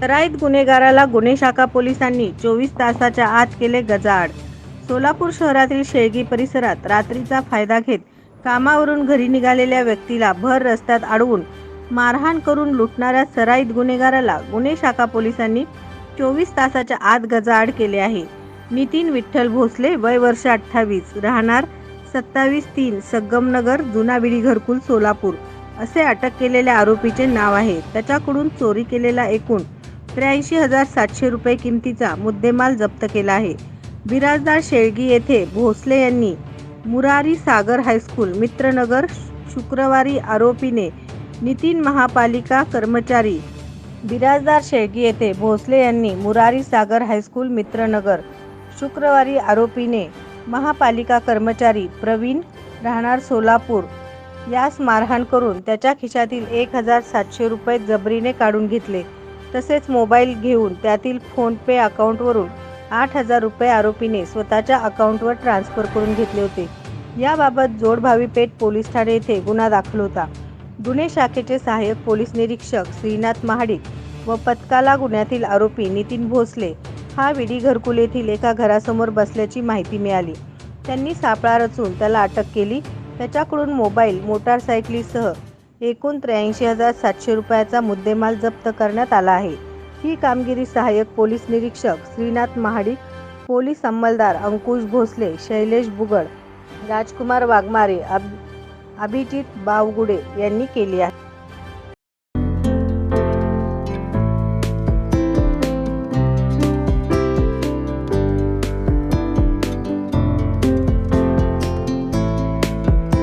सराईत गुन्हेगाराला गुन्हे शाखा पोलिसांनी चोवीस तासाच्या आत केले गजाआड. सोलापूर शहरातील शेळगी परिसरात रात्रीचा फायदा घेत कामावरून घरी निघालेल्या व्यक्तीला भर रस्त्यात अडवून मारहाण करून लुटणाऱ्या सराईत गुन्हेगाराला गुन्हे शाखा पोलिसांनी चोवीस तासाच्या आत गजाआड केले आहे. नितीन विठ्ठल भोसले वय वर्ष अठ्ठावीस राहणार सत्तावीस तीन सगमनगर जुना बिडी घरकुल सोलापूर. असे अटक केलेल्या आरोपीचे नाव आहे. त्याच्याकडून चोरी केलेला एकूण त्र्याऐंशी हजार सातशे रुपये किमतीचा मुद्देमाल जप्त केला आहे. बिराजदार शेळगी येथे भोसले यांनी मुरारी सागर हायस्कूल मित्रनगर शुक्रवारी आरोपीने नितीन महापालिका कर्मचारी बिराजदार शेळगी येथे भोसले यांनी मुरारी सागर हायस्कूल मित्रनगर शुक्रवारी आरोपीने महापालिका कर्मचारी प्रवीण राहणार सोलापूर यास मारहाण करून त्याच्या खिशातील एक हजार सातशे रुपये जबरीने काढून घेतले. तसेच मोबाईल घेऊन त्यातील फोनपे अकाउंटवरून आठ हजार रुपये आरोपीने स्वतःच्या अकाउंटवर ट्रान्स्फर करून घेतले होते. याबाबत जोडभावी पेठ पोलीस ठाणे येथे गुन्हा दाखल होता. गुन्हे शाखेचे सहाय्यक पोलीस निरीक्षक श्रीनाथ महाडिक व पथकाला गुन्ह्यातील आरोपी नितीन भोसले हा विडी घरकुल येथील एका घरासमोर बसल्याची माहिती मिळाली. त्यांनी सापळा रचून त्याला अटक केली. त्याच्याकडून मोबाईल मोटारसायकलीसह एकूण त्र्याऐंशी हजार सातशे रुपयाचा मुद्देमाल जप्त करण्यात आला आहे. ही कामगिरी सहाय्यक पोलीस निरीक्षक श्रीनाथ महाडिक पोलीस अंमलदार अंकुश भोसले शैलेश बुगड राजकुमार वाघमारे अब अभिजित बावगुडे यांनी केली आहे.